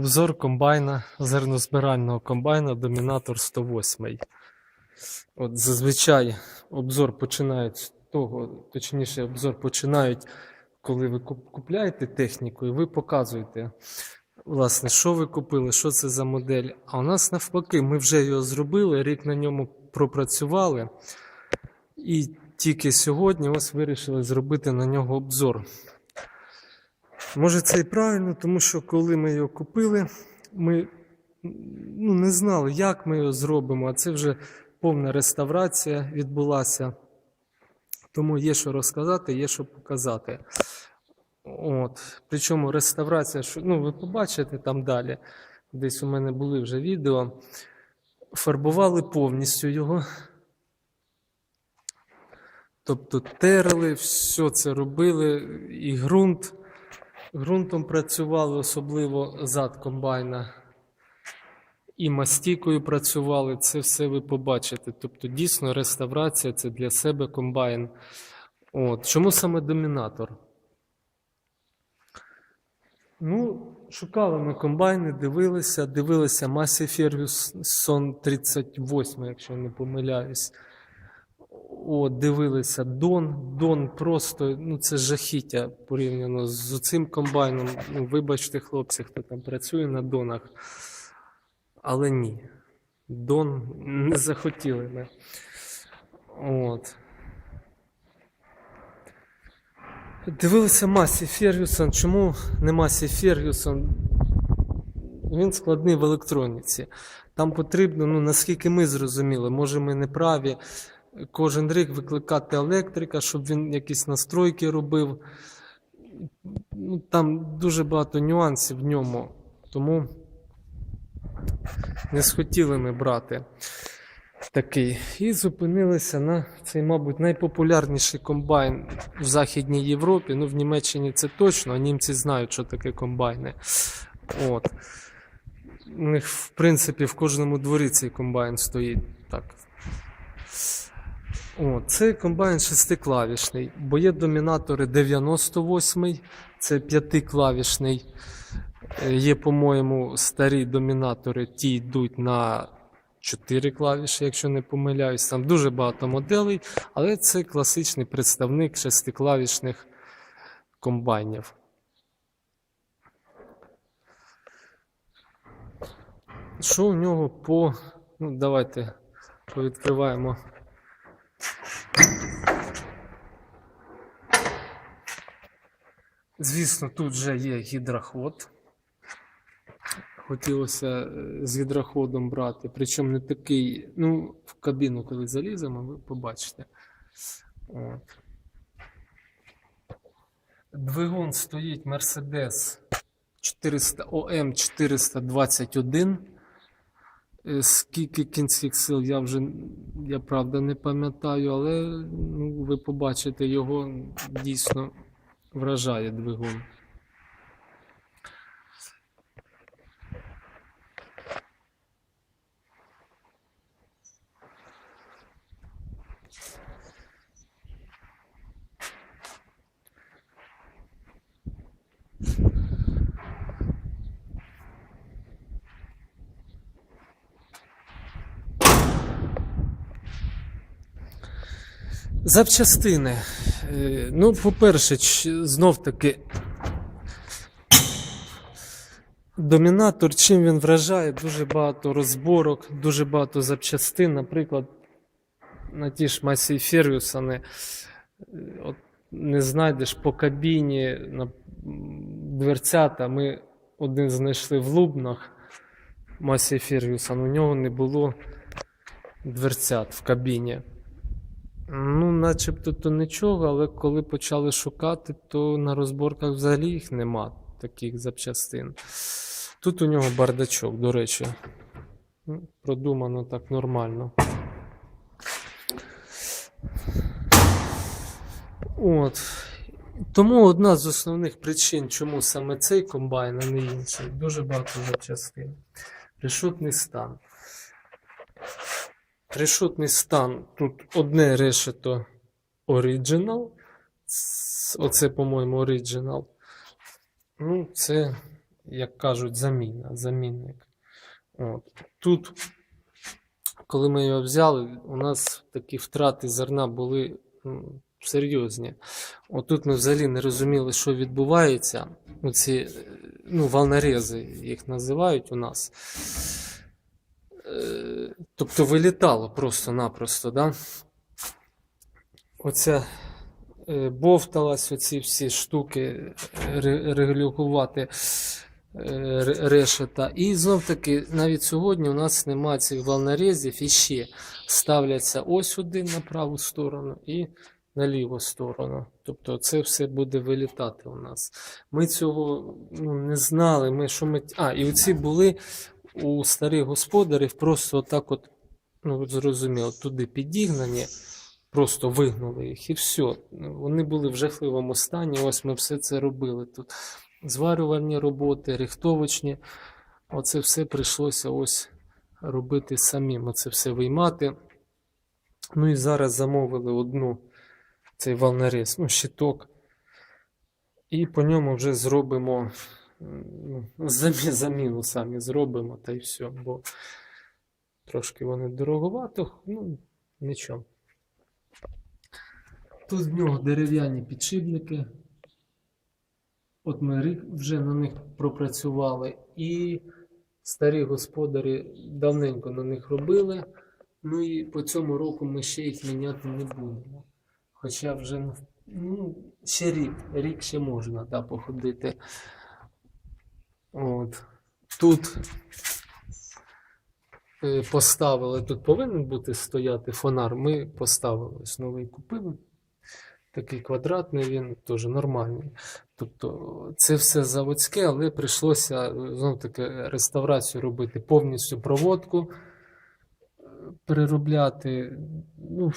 Обзор комбайна, зернозбирального комбайна Домінатор 108. От зазвичай обзор починають з того, точніше, обзор починають, коли ви куп- купляєте техніку, і ви показуєте, власне, що ви купили, що це за модель. А у нас навпаки, ми вже його зробили, рік на ньому пропрацювали. І тільки сьогодні ось вирішили зробити на нього обзор. Може, це і правильно, тому що коли ми його купили, ми ну, не знали, як ми його зробимо, а це вже повна реставрація відбулася. Тому є що розказати, є що показати. От. Причому реставрація, що, ну, ви побачите там далі. Десь у мене були вже відео. Фарбували повністю його. Тобто терли, все це робили, і ґрунт. Ґрунтом працювали, особливо зад комбайна. І мастікою працювали, це все ви побачите. Тобто, дійсно, реставрація це для себе комбайн. От. Чому саме домінатор? Ну, шукали ми комбайни, дивилися, дивилися Масі Фергюсон 38, якщо не помиляюсь. От, дивилися Дон. Дон просто, ну це жахіття порівняно з цим комбайном. Ну, вибачте, хлопці, хто там працює на Донах. Але ні. Дон не захотіли ми. От. Дивилися Масі Фергюсон. Чому не Масі Фергюсон? Він складний в електроніці. Там потрібно, ну наскільки ми зрозуміли, може ми не праві, кожен рік викликати електрика, щоб він якісь настройки робив. Ну, там дуже багато нюансів в ньому. Тому не схотіли ми брати такий. І зупинилися на цей, мабуть, найпопулярніший комбайн в Західній Європі. Ну, в Німеччині це точно, а німці знають, що таке комбайни. От. У них, в принципі, в кожному дворі цей комбайн стоїть. Так. О, це комбайн шестиклавішний, бо є домінатори 98, це п'ятиклавішний. Е, Є, по-моєму, старі домінатори, ті йдуть на 4 клавіші, якщо не помиляюсь. Там дуже багато моделей, але це класичний представник шестиклавішних комбайнів. Що у нього по. Ну, давайте повідкриваємо. Звісно, тут вже є гідроход. Хотілося е, з гідроходом брати, причому не такий, ну, в кабіну, коли заліземо, ви побачите. От. Двигун стоїть Mercedes 400 OM 421. Е, Скільки кінських сил я вже я правда не пам'ятаю, але ну, ви побачите, його дійсно вражає двигун. Запчастини. Е, Ну, по-перше, знов таки. Домінатор, чим він вражає, дуже багато розборок, дуже багато запчастин. Наприклад, на ті ж Масі Фергюсони от не знайдеш по кабіні на дверцята. Ми один знайшли в Лубнах Масі Фергюсон. У нього не було дверцят в кабіні. Ну, начебто то нічого, але коли почали шукати, то на розборках взагалі їх нема таких запчастин. Тут у нього бардачок, до речі. Ну, Продумано так нормально. От. Тому одна з основних причин, чому саме цей комбайн, а не інший, дуже багато запчастин. Решутний стан. Решутний стан. Тут одне решето Original. Оце, по-моєму, Original. Ну, це як кажуть, заміна, замінник. От. Тут, коли ми його взяли, у нас такі втрати зерна були ну, серйозні. Отут ми взагалі не розуміли, що відбувається. Оці ну, волнорези їх називають у нас. Тобто вилітало просто-напросто, да? Оця е, бовталась, оці всі штуки ре- регулювати е, решета. І знов таки, навіть сьогодні у нас немає цих волнорезів і ще ставляться ось один на праву сторону і на ліву сторону. Тобто це все буде вилітати у нас. Ми цього ну, не знали. Ми, що ми... А, і оці були у старих господарів просто отак от, ну зрозуміло, туди підігнані, просто вигнали їх і все. Вони були в жахливому стані. Ось ми все це робили тут. Зварювальні роботи, рихтовочні. Оце все прийшлося ось робити самим. Оце все виймати. Ну і зараз замовили одну цей волнорез, ну, щиток. І по ньому вже зробимо заміну самі зробимо та й все. Бо трошки вони дороговато, ну нічого. Тут в нього дерев'яні підшипники. От ми вже на них пропрацювали, і старі господарі давненько на них робили. Ну і по цьому року ми ще їх міняти не будемо. Хоча вже ну, ну, ще рік, рік ще можна да, походити. От. Тут е, поставили, тут повинен бути стояти фонар. Ми поставили ось новий купили. Такий квадратний він теж нормальний. Тобто це все заводське, але прийшлося знов таки реставрацію робити повністю проводку е, переробляти. Ну,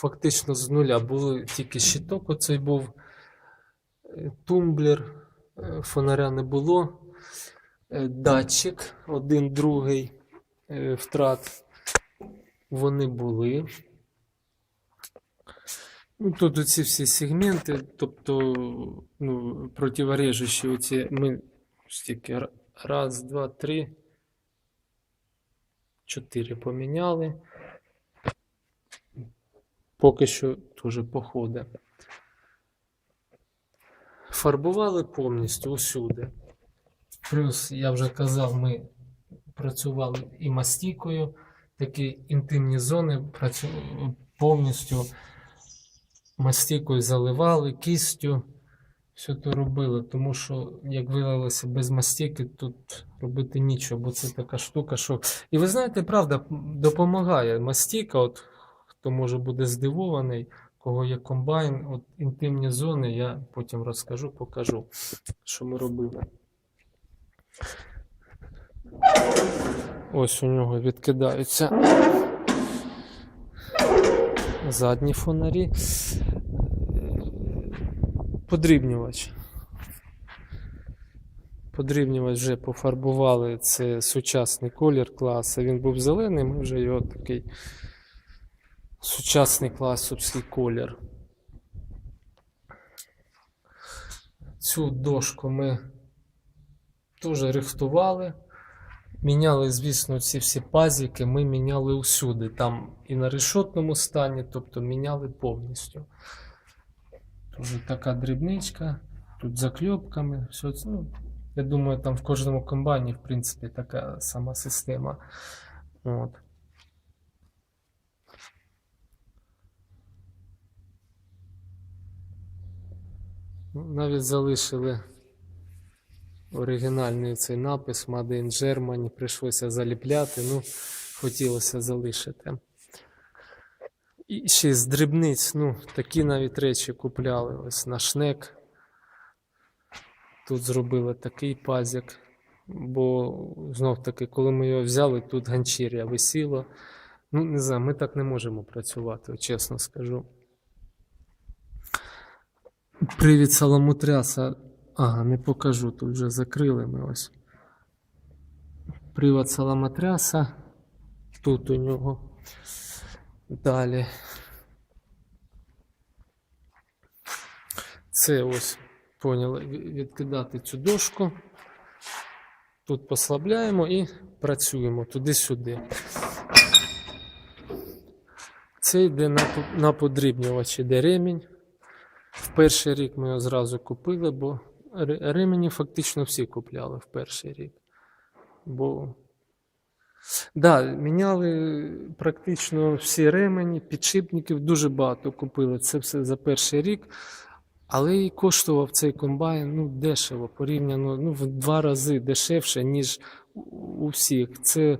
фактично з нуля. Були тільки щиток, оцей був е, тумблер, е, фонаря не було. Е, Датчик, один другий е, втрат. Вони були. Ну, тут оці всі сегменти, тобто ну, противорежущі оці ми стільки раз, два, три, чотири поміняли. Поки що теж походи. Фарбували повністю усюди. Плюс, я вже казав, ми працювали і мастікою, такі інтимні зони працю... повністю мастікою заливали, кістю. Все то робили, тому що, як виявилося, без мастіки тут робити нічого, бо це така штука, що. І ви знаєте, правда, допомагає мастіка, от хто може буде здивований, кого є комбайн, от інтимні зони, я потім розкажу, покажу, що ми робили. Ось у нього відкидаються задні фонарі. Подрібнювач. Подрібнювач вже пофарбували. Це сучасний колір класу. Він був зелений, ми вже його такий сучасний класовський колір. Цю дошку ми теж рихтували. Міняли, звісно, ці всі пазики, ми міняли усюди. Там і на решотному стані, тобто міняли повністю. Тоже така дрібничка, тут закльопками. Все це, ну, я думаю, там в кожному комбайні, в принципі, така сама система. От. Навіть залишили оригінальний цей напис Made in Germany. Прийшлося заліпляти, ну, хотілося залишити. І ще з дрібниць, ну, такі навіть речі купляли ось на шнек. Тут зробили такий пазик. Бо знов таки, коли ми його взяли, тут ганчір'я висіло. Ну, не знаю, ми так не можемо працювати, чесно скажу. Привід саламутряса. Ага, не покажу, тут вже закрили ми ось. Привод саламатряса. Тут у нього. Далі. Це ось поняли, відкидати цю дошку. Тут послабляємо і працюємо туди-сюди. Це йде на подрібнювач, іде ремінь. Перший рік ми його зразу купили, бо ре- ремені фактично всі купляли в перший рік. Бо да, міняли практично всі ремені, підшипників дуже багато купили. Це все за перший рік. Але і коштував цей комбайн ну, дешево, порівняно ну, в два рази дешевше, ніж у всіх. Це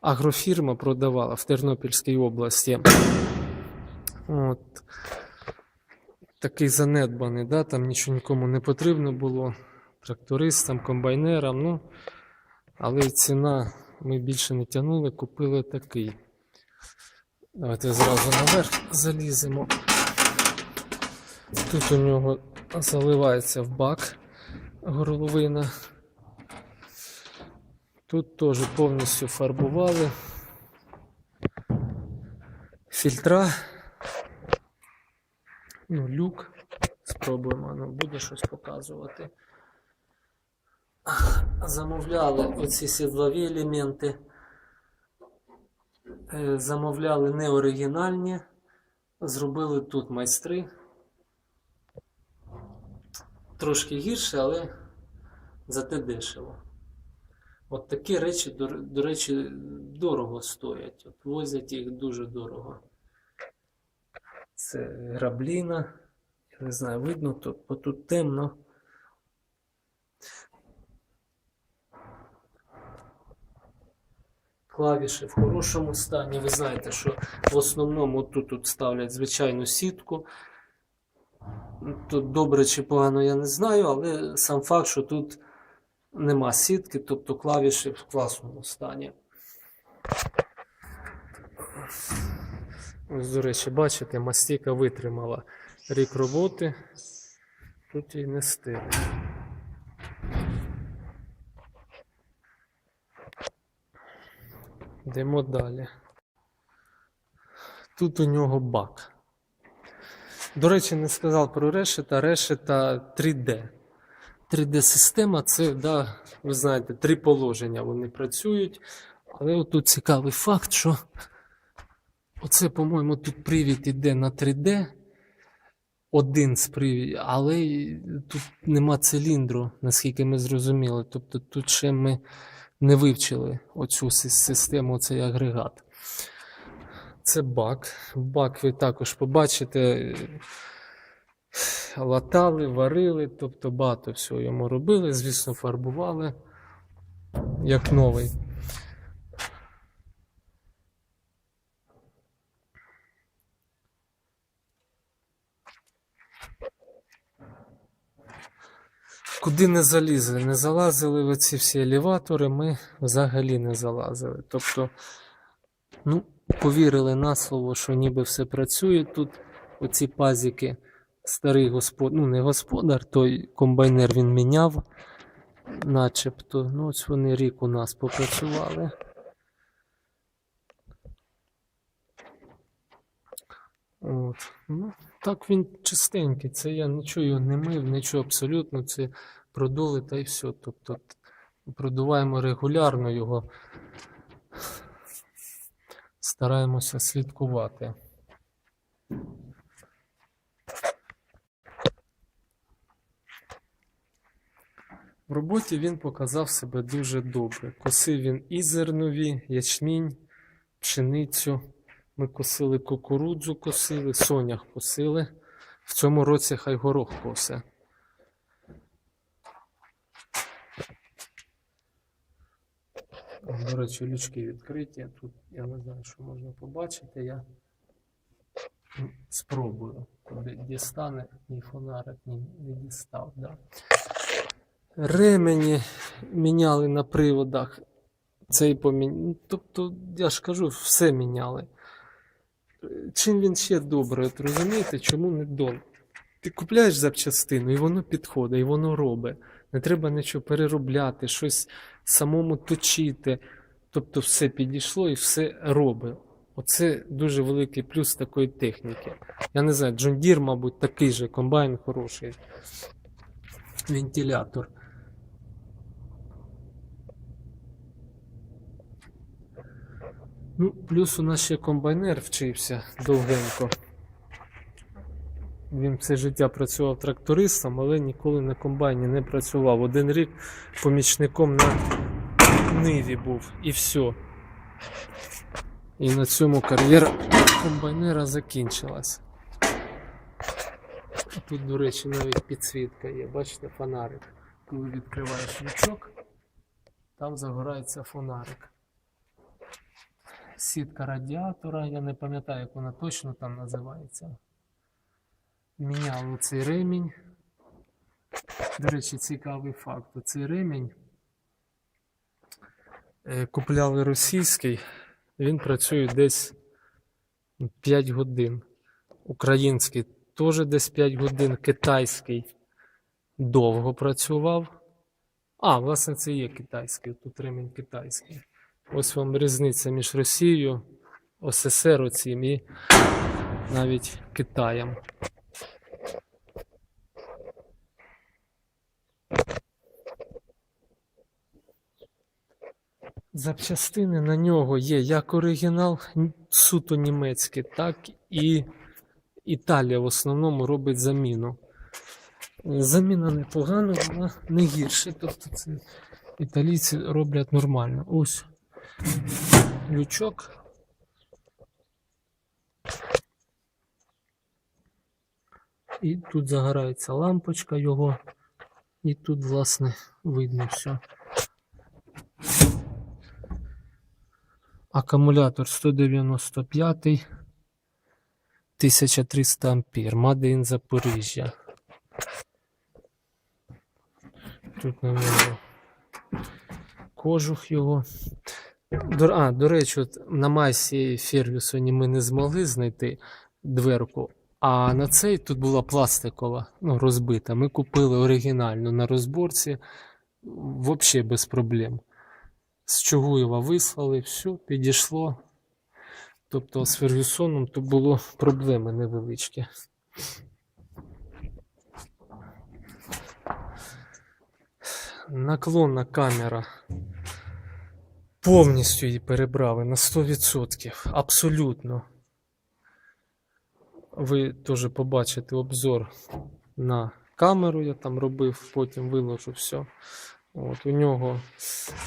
агрофірма продавала в Тернопільській області. От. Такий занедбаний, да? там нічого нікому не потрібно було. Трактористам, комбайнерам. Ну, але ціна ми більше не тягнули, купили такий. Давайте зразу наверх заліземо. Тут у нього заливається в бак горловина. Тут теж повністю фарбували. Фільтра. Ну, люк. Спробуємо, ну, буде щось показувати. Замовляли оці сідлові елементи. Е, Замовляли не оригінальні. Зробили тут майстри. Трошки гірше, але зате дешево. От такі речі, до речі, дорого стоять. От возять їх дуже дорого. Це грабліна. Я не знаю, видно тут, бо тут темно. Клавіші в хорошому стані. Ви знаєте, що в основному тут, тут ставлять звичайну сітку. Тут добре чи погано, я не знаю, але сам факт, що тут нема сітки, тобто клавіші в класному стані. Ось, до речі, бачите, мастіка витримала рік роботи. Тут її не стиль. Йдемо далі. Тут у нього бак. До речі, не сказав про решета. Решета 3D. 3D-система це, да, ви знаєте, три положення вони працюють. Але отут цікавий факт, що оце, по-моєму, тут привід іде на 3D. Один з привід, але тут нема циліндру, наскільки ми зрозуміли. Тобто тут ще ми не вивчили оцю систему, цей агрегат. Це бак. Бак ви також побачите. Латали, варили, тобто багато всього йому робили, звісно, фарбували як новий. Куди не залізли? Не залазили в оці всі елеватори, ми взагалі не залазили. Тобто, ну, повірили на слово, що ніби все працює тут. Оці пазики, старий господар, ну не господар, той комбайнер він міняв, начебто. Ну, ось вони рік у нас попрацювали. От. Ну, так він чистенький. Це я нічого не мив, нічого абсолютно. Це продули та й все. Тобто продуваємо регулярно його. Стараємося слідкувати. В роботі він показав себе дуже добре. Косив він і зернові, ячмінь, пшеницю. Ми косили кукурудзу, косили, сонях косили. В цьому році хай горох косе. До речі, лючки відкриті. Тут я не знаю, що можна побачити. Я спробую. Куди дістане, ні фонарик ні, не дістав. Да? Ремені міняли на приводах. Цей поміняли. Тобто, я ж кажу, все міняли. Чим він ще добре, от розумієте, чому не дон? Ти купляєш запчастину, і воно підходить, і воно робить. Не треба нічого переробляти, щось самому точити. Тобто все підійшло і все робить. Оце дуже великий плюс такої техніки. Я не знаю, Deere, мабуть, такий же комбайн хороший. Вентилятор. Ну, плюс у нас ще комбайнер вчився довгенько. Він все життя працював трактористом, але ніколи на комбайні не працював. Один рік помічником на ниві був і все. І на цьому кар'єра комбайнера закінчилась. Тут, до речі, навіть підсвітка є. Бачите, фонарик. Коли відкриваєш лючок, там загорається фонарик. Сітка радіатора, я не пам'ятаю, як вона точно там називається. Міняли цей ремінь. До речі, цікавий факт. Цей ремінь е, купляли російський, він працює десь 5 годин. Український теж десь 5 годин, китайський довго працював. А, власне, це є китайський, тут ремінь китайський. Ось вам різниця між Росією, СССР оцім і навіть Китаєм. Запчастини на нього є як оригінал суто німецький, так і Італія в основному робить заміну. Заміна непогана, вона не гірша. Тобто це італійці роблять нормально. Ось лючок. І тут загорається лампочка його. І тут, власне, видно все. Акумулятор 195 1300 ампер. Made in Запоріжжя. Тут на нього кожух його. До, а, до речі, от на масі Фергюсоні ми не змогли знайти дверку. А на цей тут була пластикова, ну, розбита. Ми купили оригінальну на розборці, взагалі без проблем. З Чугуєва вислали, все, підійшло. Тобто з Фергюсоном то було проблеми невеличкі. Наклонна камера. Повністю її перебрали на 100%. Абсолютно. Ви теж побачите обзор на камеру, я там робив, потім виложу все. От, у нього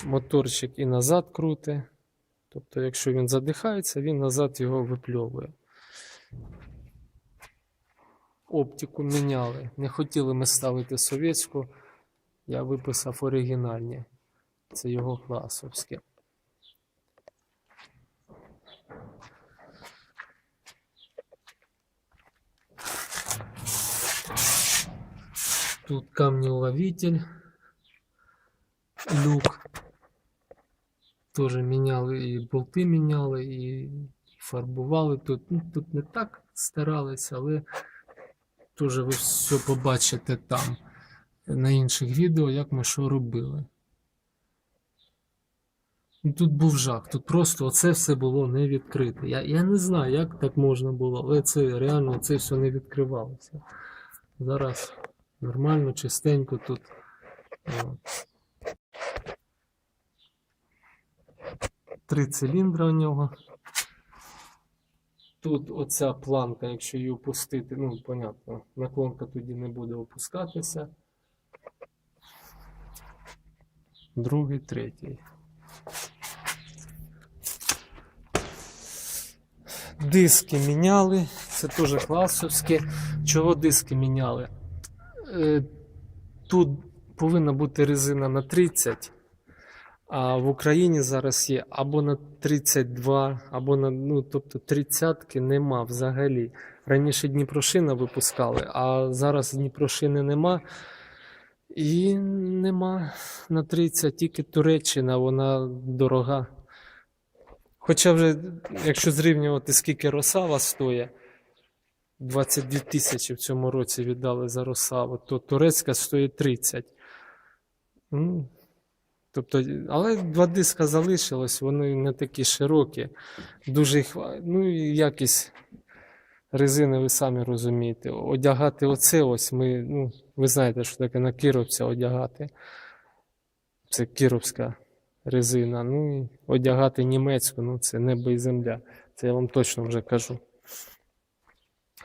моторчик і назад крути. Тобто, якщо він задихається, він назад його випльовує. Оптику міняли. Не хотіли ми ставити совєтську. Я виписав оригінальні. Це його класовське. Тут камнеуловитель. Люк. Тоже міняли і болти міняли, і фарбували. Тут, ну, тут не так старалися, але теж ви все побачите там на інших відео, як ми що робили. Ну, Тут був жах, тут просто оце все було не відкрите. Я, я не знаю, як так можна було, але це реально це все не відкривалося. Зараз нормально, чистенько тут. Три циліндри у нього. Тут оця планка, якщо її опустити, ну, понятно, наклонка тоді не буде опускатися. Другий, третій. Диски міняли, це теж класовське. Чого диски міняли? Е, Тут повинна бути резина на 30, а в Україні зараз є або на 32, або на ну, тобто 30 нема взагалі. Раніше Дніпрошина випускали, а зараз Дніпрошини нема. І нема на 30, тільки Туреччина, вона дорога. Хоча вже, якщо зрівнювати, скільки Росава стоїть, 22 тисячі в цьому році віддали за Росаву, то турецька стоїть 30. Ну, тобто, але два диска залишилось, вони не такі широкі, дуже їх, ну і якість резини, ви самі розумієте. Одягати оце ось ми, ну, ви знаєте, що таке на кіровця одягати. Це кіровська резина. Ну і одягати німецьку, ну це небо і земля. Це я вам точно вже кажу.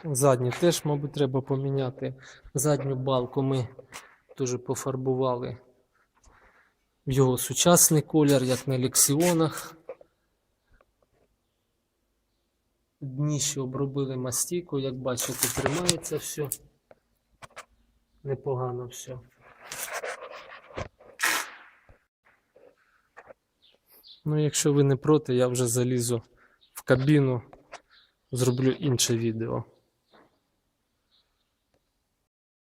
Задні теж, мабуть, треба поміняти. Задню балку ми теж пофарбували в його сучасний колір, як на лексіонах. Дніще обробили мастійкою, як бачите, тримається все. Непогано все. Ну, якщо ви не проти, я вже залізу в кабіну, зроблю інше відео.